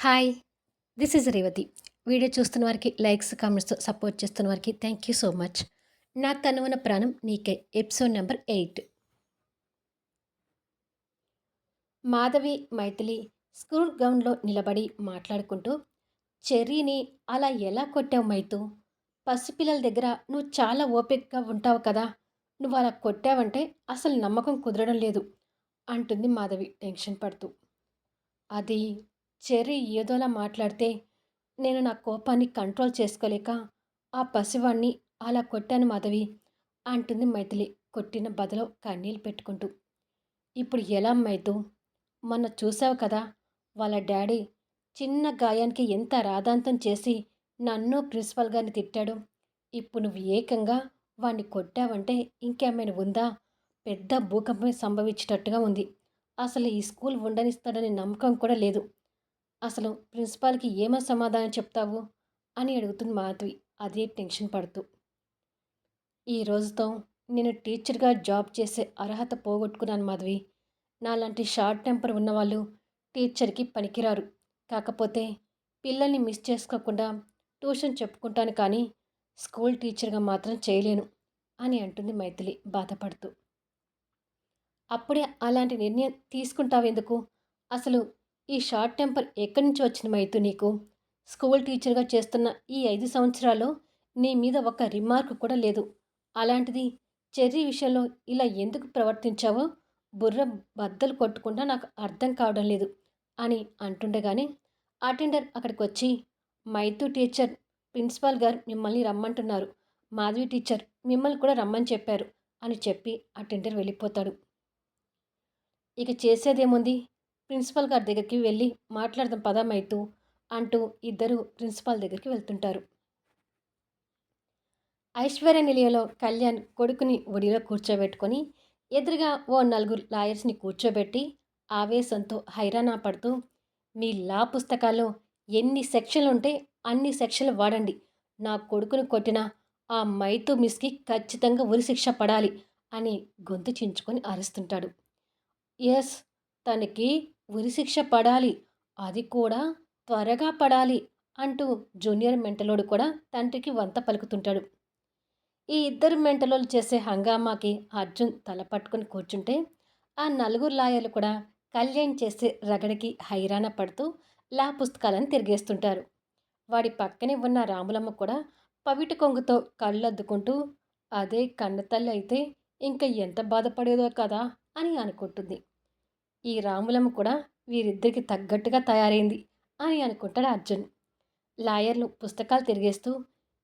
Hi this is Revathi video చూస్తున్న వారికి likes comments support చేస్తున్న వారికి థ్యాంక్ యూ సో మచ్ నా తనువన ప్రాణం నీకే episode number eight Madhavi Maithili school గ్రౌండ్లో నిలబడి మాట్లాడుకుంటూ చెర్రీని అలా ఎలా కొట్టావు మైతు? పసిపిల్లల దగ్గర నువ్వు చాలా ఓపికగా ఉంటావు కదా? నువ్వు అలా కొట్టావంటే అసలు నమ్మకం కుదరడం లేదు అంటుంది మాధవి టెన్షన్ పడుతూ. అది చెర్రీ ఏదోలా మాట్లాడితే నేను నా కోపాన్ని కంట్రోల్ చేసుకోలేక ఆ పసివాణ్ణి అలా కొట్టాను మాధవి అంటుంది మైథిలి కొట్టిన బదలో కన్నీళ్ళు పెట్టుకుంటూ. ఇప్పుడు ఎలా మైతు మొన్న చూసావు కదా వాళ్ళ డాడీ చిన్న గాయానికి ఎంత రాధాంతం చేసి నన్ను ప్రిన్సిపల్ గారిని తిట్టాడు. ఇప్పుడు నువ్వు ఏకంగా వాణ్ణి కొట్టావంటే ఇంకేమైనా ఉందా? పెద్ద భూకంపం సంభవించేటట్టుగా ఉంది. అసలు ఈ స్కూల్ ఉండనిస్తాడని నమ్మకం కూడా లేదు. అసలు ప్రిన్సిపాల్కి ఏమో సమాధానం చెప్తావు? అని అడుగుతుంది మాధవి. అదే టెన్షన్ పడుతూ. ఈ రోజుతో నేను టీచర్గా జాబ్ చేసే అర్హత పోగొట్టుకున్నాను మాధవి. నాలాంటి షార్ట్ టెంపర్ ఉన్నవాళ్ళు టీచర్కి పనికిరారు. కాకపోతే పిల్లల్ని మిస్ చేసుకోకుండా ట్యూషన్ చెప్పుకుంటాను కానీ స్కూల్ టీచర్గా మాత్రం చేయలేను అని అంటుంది మైథిలి బాధపడుతూ. అప్పుడే అలాంటి నిర్ణయం తీసుకుంటావెందుకు? అసలు ఈ షార్ట్ టెంపర్ ఎక్కడి నుంచి వచ్చిన మైతు నీకు? స్కూల్ టీచర్గా చేస్తున్న ఈ ఐదు సంవత్సరాల్లో నీ మీద ఒక రిమార్క్ కూడా లేదు. అలాంటిది చెర్రీ విషయంలో ఇలా ఎందుకు ప్రవర్తించావో బుర్ర బద్దలు కొట్టుకుంటా నాకు అర్థం కావడం లేదు అని అంటుండగానే అటెండర్ అక్కడికి వచ్చి మైతు టీచర్ ప్రిన్సిపాల్ గారు మిమ్మల్ని రమ్మంటున్నారు. మాధవి టీచర్ మిమ్మల్ని కూడా రమ్మని చెప్పారు అని చెప్పి అటెండర్ వెళ్ళిపోతాడు. ఇక చేసేదేముంది? ప్రిన్సిపల్ గారి దగ్గరికి వెళ్ళి మాట్లాడదాం పదమైతూ అంటూ ఇద్దరు ప్రిన్సిపాల్ దగ్గరికి వెళ్తుంటారు. ఐశ్వర్య నిలయంలో కళ్యాణ్ కొడుకుని ఒడిలో కూర్చోబెట్టుకొని ఎదురుగా ఓ నలుగురు లాయర్స్ని కూర్చోబెట్టి ఆవేశంతో హైరాణా పడుతూ మీ లా పుస్తకాల్లో ఎన్ని సెక్షన్లు ఉంటే అన్ని సెక్షన్లు వాడండి. నా కొడుకుని కొట్టిన ఆ మైతు మిస్కి ఖచ్చితంగా ఉరిశిక్ష పడాలి అని గొంతు చించుకొని అరుస్తుంటాడు. ఎస్ తనకి ఉరిశిక్ష పడాలి. అది కూడా త్వరగా పడాలి అంటూ జూనియర్ మెంటలోడు కూడా తండ్రికి వంత పలుకుతుంటాడు. ఈ ఇద్దరు మెంటలోలు చేసే హంగామాకి అర్జున్ తల పట్టుకుని కూర్చుంటే ఆ నలుగురు లాయర్లు కూడా కళ్యాణ్ చేసే రగడికి హైరాణ పడుతూ లా పుస్తకాలను తిరిగేస్తుంటారు. వాడి పక్కనే ఉన్న రాములమ్మ కూడా పవిటి కొంగుతో కళ్ళద్దుకుంటూ అదే కన్నతల్లి అయితే ఇంకా ఎంత బాధపడేదో కదా అని అనుకుంటుంది. ఈ రాములమ్మ కూడా వీరిద్దరికి తగ్గట్టుగా తయారైంది అని అనుకుంటాడు అర్జున్. లాయర్లు పుస్తకాలు తిరిగేస్తూ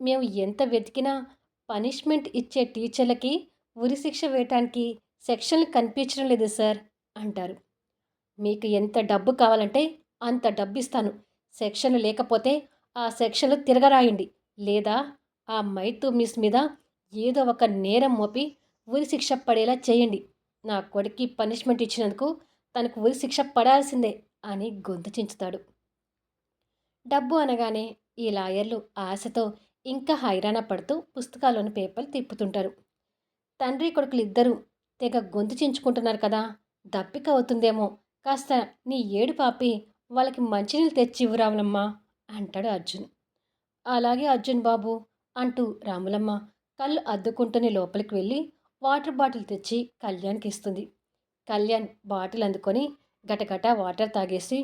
మేము ఎంత వెతికినా పనిష్మెంట్ ఇచ్చే టీచర్లకి ఉరిశిక్ష వేయటానికి సెక్షన్లు కనిపించడం లేదు సార్ అంటారు. మీకు ఎంత డబ్బు కావాలంటే అంత డబ్బు ఇస్తాను సెక్షన్ లేకపోతే ఆ సెక్షన్లు తిరగరాయండి. లేదా ఆ మైతు మిస్ మీద ఏదో ఒక నేరం మోపి ఉరిశిక్ష పడేలా చేయండి. నా కొడుక్కి పనిష్మెంట్ ఇచ్చినందుకు తనకు ఉరి శిక్ష పడాల్సిందే అని గొంతు చించుతాడు. డబ్బు అనగానే ఈ లాయర్లు ఆశతో ఇంకా హైరాణ పడుతూ పుస్తకాల్లోని పేపర్లు తిప్పుతుంటారు. తండ్రి కొడుకులు ఇద్దరూ తెగ గొంతు చించుకుంటున్నారు కదా దప్పిక అవుతుందేమో కాస్త నీ ఏడు పాపి వాళ్ళకి మంచినీళ్ళు తెచ్చి ఇవ్వరాములమ్మా అంటాడు అర్జున్. అలాగే అర్జున్ బాబు అంటూ రాములమ్మ కళ్ళు అద్దుకుంటూనే లోపలికి వెళ్ళి వాటర్ బాటిల్ తెచ్చి కళ్యాణ్కి ఇస్తుంది. కళ్యాణ్ బాటిల్ అందుకొని గటగట వాటర్ తాగేసి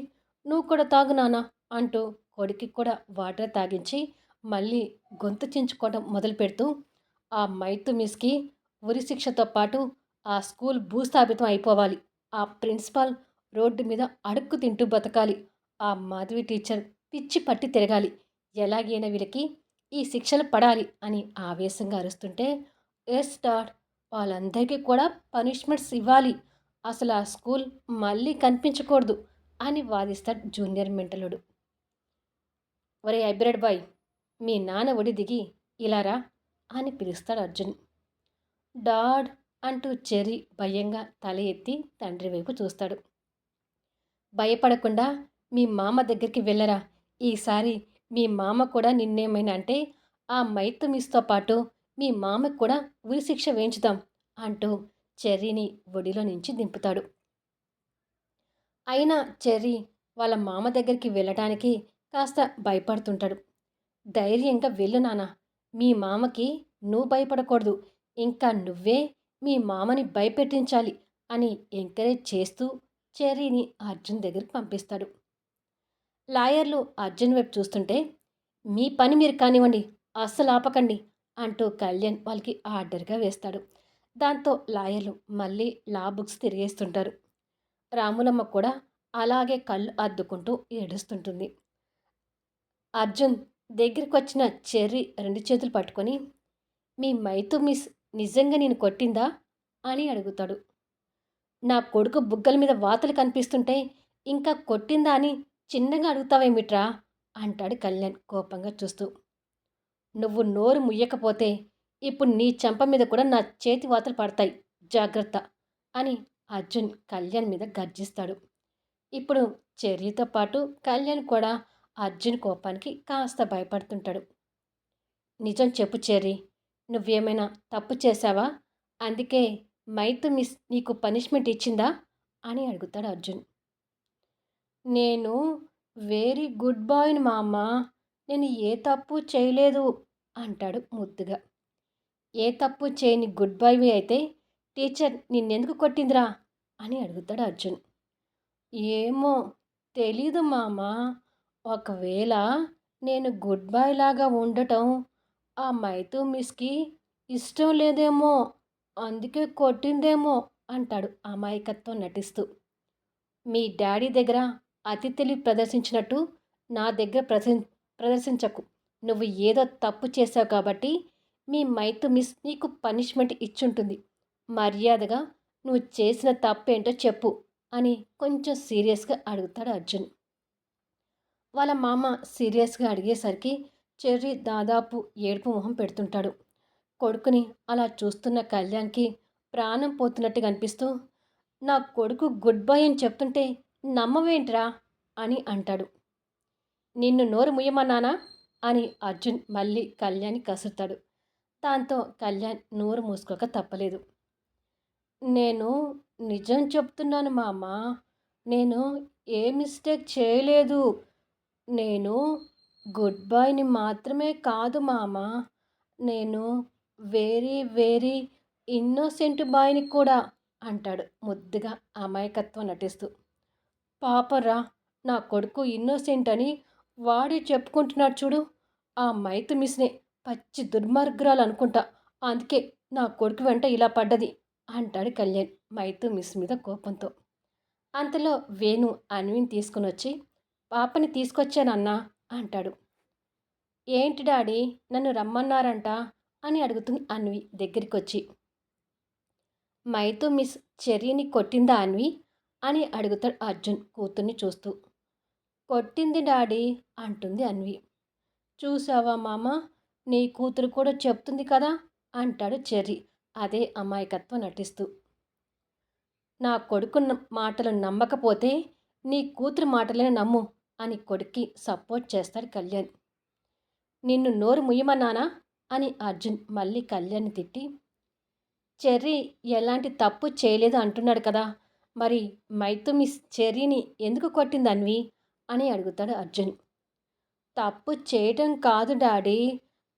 నువ్వు కూడా తాగు నానా అంటూ కొడుకి కూడా వాటర్ తాగించి మళ్ళీ గొంతు చించుకోవడం మొదలు పెడుతూ ఆ మైతు మిస్కి ఉరి శిక్షతో పాటు ఆ స్కూల్ భూస్థాపితం అయిపోవాలి. ఆ ప్రిన్సిపాల్ రోడ్డు మీద అడుక్కు తింటూ బతకాలి. ఆ మాధవి టీచర్ పిచ్చి పట్టి తిరగాలి. ఎలాగైనా వీళ్ళకి ఈ శిక్షలు పడాలి అని ఆవేశంగా అరుస్తుంటే ఎస్ డాడ్ వాళ్ళందరికీ కూడా పనిష్మెంట్స్ ఇవ్వాలి. అసలు ఆ స్కూల్ మళ్ళీ కనిపించకూడదు అని వాదిస్తాడు జూనియర్ మెంటలుడు. ఒరే హైబ్రిడ్ బాయ్ మీ నాన్న ఒడి దిగి ఇలారా అని పిలుస్తాడు అర్జున్. డాడ్ అంటూ చెర్రీ భయంగా తల ఎత్తి తండ్రి వైపు చూస్తాడు. భయపడకుండా మీ మామ దగ్గరికి వెళ్ళరా ఈసారి మీ మామ కూడా నిన్నేమైనా అంటే ఆ మైతు మిస్తో పాటు మీ మామకు కూడా ఉరిశిక్ష వేయించుదాం అంటూ చెర్రీని ఒడిలో నుంచి దింపుతాడు. అయినా చెర్రీ వాళ్ళ మామ దగ్గరికి వెళ్ళటానికి కాస్త భయపడుతుంటాడు. ధైర్యంగా వెళ్ళు నాన్న మీ మామకి నువ్వు భయపడకూడదు. ఇంకా నువ్వే మీ మామని భయపెట్టించాలి అని ఎంకరేజ్ చేస్తూ చెర్రీని అర్జున్ దగ్గరికి పంపిస్తాడు. లాయర్లు అర్జున్ వైపు చూస్తుంటే మీ పని మీరు కానివ్వండి అస్సలు ఆపకండి అంటూ కళ్యాణ్ వాళ్ళకి ఆర్డర్గా వేస్తాడు. దాంతో లాయర్లు మళ్ళీ లా బుక్స్ తిరిగేస్తుంటారు. రాములమ్మ కూడా అలాగే కళ్ళు అద్దుకుంటూ ఏడుస్తుంటుంది. అర్జున్ దగ్గరికి వచ్చిన చెర్రీ రెండు చేతులు పట్టుకొని మీ మైతు మిస్ నిజంగా నేను కొట్టిందా? అని అడుగుతాడు. నా కొడుకు బుగ్గల మీద వాతలు కనిపిస్తుంటే ఇంకా కొట్టిందా అని చిన్నగా అడుగుతావేమిట్రా? అంటాడు కళ్యాణ్ కోపంగా చూస్తూ. నువ్వు నోరు ముయ్యకపోతే ఇప్పుడు నీ చెంప మీద కూడా నా చేతి వాతలు పడతాయి. జాగ్రత్త! అని అర్జున్ కళ్యాణ్ మీద గర్జిస్తాడు. ఇప్పుడు చెర్రీతో పాటు కళ్యాణ్ కూడా అర్జున్ కోపానికి కాస్త భయపడుతుంటాడు. నిజం చెప్పు చెర్రి నువ్వేమైనా తప్పు చేశావా? అందుకే మైతు మిస్ నీకు పనిష్మెంట్ ఇచ్చిందా? అని అడుగుతాడు అర్జున్. నేను వెరీ గుడ్ బాయ్ని మా అమ్మ నేను ఏ తప్పు చేయలేదు అంటాడు ముద్దుగా. ఏ తప్పు చేయని గుడ్ బాయ్వి అయితే టీచర్ నిన్నెందుకు కొట్టిందిరా? అని అడుగుతాడు అర్జున్. ఏమో తెలీదు మామ. ఒకవేళ నేను గుడ్ బాయ్ లాగా ఉండటం ఆ మైతూ మిస్కి ఇష్టం లేదేమో అందుకే కొట్టిందేమో అంటాడు అమాయకత్వం నటిస్తూ. మీ డాడీ దగ్గర అతి తెలివి ప్రదర్శించినట్టు నా దగ్గర ప్రదర్శించకు. నువ్వు ఏదో తప్పు చేశావు కాబట్టి మీ మైతు మిస్ నీకు పనిష్మెంట్ ఇచ్చుంటుంది. మర్యాదగా నువ్వు చేసిన తప్పేంటో చెప్పు అని కొంచెం సీరియస్గా అడుగుతాడు అర్జున్. వాళ్ళ మామ సీరియస్గా అడిగేసరికి చెర్రి దాదాపు ఏడుపు మొహం పెడుతుంటాడు. కొడుకుని అలా చూస్తున్న కళ్యాణ్కి ప్రాణం పోతున్నట్టుగా అనిపిస్తూ నా కొడుకు గుడ్ బై అని చెప్తుంటే నమ్మవేంట్రా? అని అంటాడు. నిన్ను నోరు ముయ్యమన్నానా? అని అర్జున్ మళ్ళీ కళ్యాణ్ కసురుతాడు. దాంతో కళ్యాణ్ నోరు మూసుకోక తప్పలేదు. నేను నిజం చెప్తున్నాను మామ. నేను ఏ మిస్టేక్ చేయలేదు. నేను గుడ్ బాయ్ని మాత్రమే కాదు మామ. నేను వెరీ వెరీ ఇన్నోసెంట్ బాయ్ని కూడా అంటాడు ముద్దుగా అమాయకత్వం నటిస్తూ. పాపరా నా కొడుకు ఇన్నోసెంట్ అని వాడే చెప్పుకుంటున్నాడు చూడు. ఆ మైతు మిస్నే పచ్చి దుర్మార్గురాలు అనుకుంటా అందుకే నా కొడుకు వెంట ఇలా పడ్డది అంటాడు కళ్యాణ్ మైతు మిస్ మీద కోపంతో. అంతలో వేణు అన్విని తీసుకుని వచ్చి పాపని తీసుకొచ్చానన్నా అంటాడు. ఏంటి డాడీ నన్ను రమ్మన్నారంట అని అడుగుతుంది అన్వి దగ్గరికి వచ్చి మైతు మిస్ చెర్రీని కొట్టిందా అన్వి? అని అడుగుతాడు అర్జున్ కూతుర్ని చూస్తూ. కొట్టింది డాడీ అంటుంది అన్వి. చూసావా మామ? నీ కూతురు కూడా చెప్తుంది కదా అంటాడు చెర్రీ. అదే అమాయకత్వం నటిస్తూ. నా కొడుకు మాటలు నమ్మకపోతే నీ కూతురు మాటలే నమ్ము అని కొడుక్కి సపోర్ట్ చేస్తాడు కళ్యాణ్. నిన్ను నోరు ముయ్యమన్నానా అని అర్జున్ మళ్ళీ కళ్యాణ్ తిట్టి. చెర్రీ ఎలాంటి తప్పు చేయలేదు అంటున్నాడు కదా మరి మైతు మిస్ చెర్రీని ఎందుకు కొట్టింది అన్వి అని అడుగుతాడు అర్జున్. తప్పు చేయటం కాదు డాడీ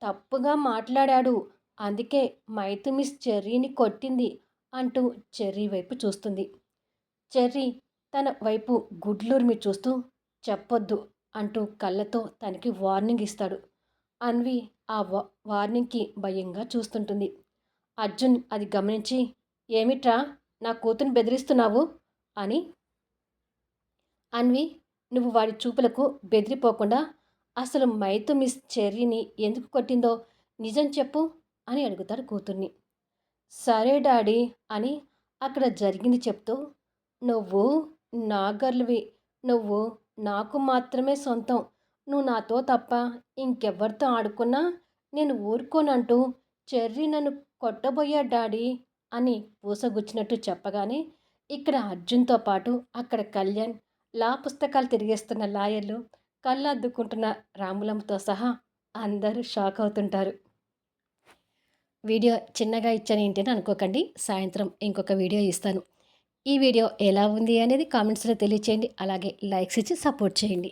తప్పుగా మాట్లాడాడు. అందుకే మైతు మిస్ చెర్రీని కొట్టింది అంటూ చెర్రీ వైపు చూస్తుంది. చెర్రీ తన వైపు గుడ్లూర్మి చూస్తూ చెప్పొద్దు అంటూ కళ్ళతో తనకి వార్నింగ్ ఇస్తాడు. అన్వి ఆ వార్నింగ్కి భయంగా చూస్తుంటుంది. అర్జున్ అది గమనించి ఏమిట్రా నా కూతురు బెదిరిస్తున్నావు? అని. అన్వి నువ్వు వాడి చూపులకు బెదిరిపోకుండా అసలు మైతు మిస్ చెర్రీని ఎందుకు కొట్టిందో నిజం చెప్పు అని అడుగుతాడు కూతుర్ని. సరే డాడీ అని అక్కడ జరిగింది చెప్తూ నువ్వు నా గర్లువి నువ్వు నాకు మాత్రమే సొంతం నువ్వు నాతో తప్ప ఇంకెవ్వరితో ఆడుకున్నా నేను ఊరుకోనంటూ చెర్రీ నన్ను కొట్టబోయా డాడీ అని పూసగుచ్చినట్టు చెప్పగానే ఇక్కడ అర్జున్తో పాటు అక్కడ కళ్యాణ్ లా పుస్తకాలు తిరిగేస్తున్న లాయర్లు కళ్ళద్దుకుంటున్న రాములమ్మతో సహా అందరూ షాక్ అవుతుంటారు. వీడియో చిన్నగా ఇచ్చాను ఏంటి అని అనుకోకండి. సాయంత్రం ఇంకొక వీడియో ఇస్తాను. ఈ వీడియో ఎలా ఉంది అనేది కామెంట్స్లో తెలియచేయండి. అలాగే లైక్స్ ఇచ్చి సపోర్ట్ చేయండి.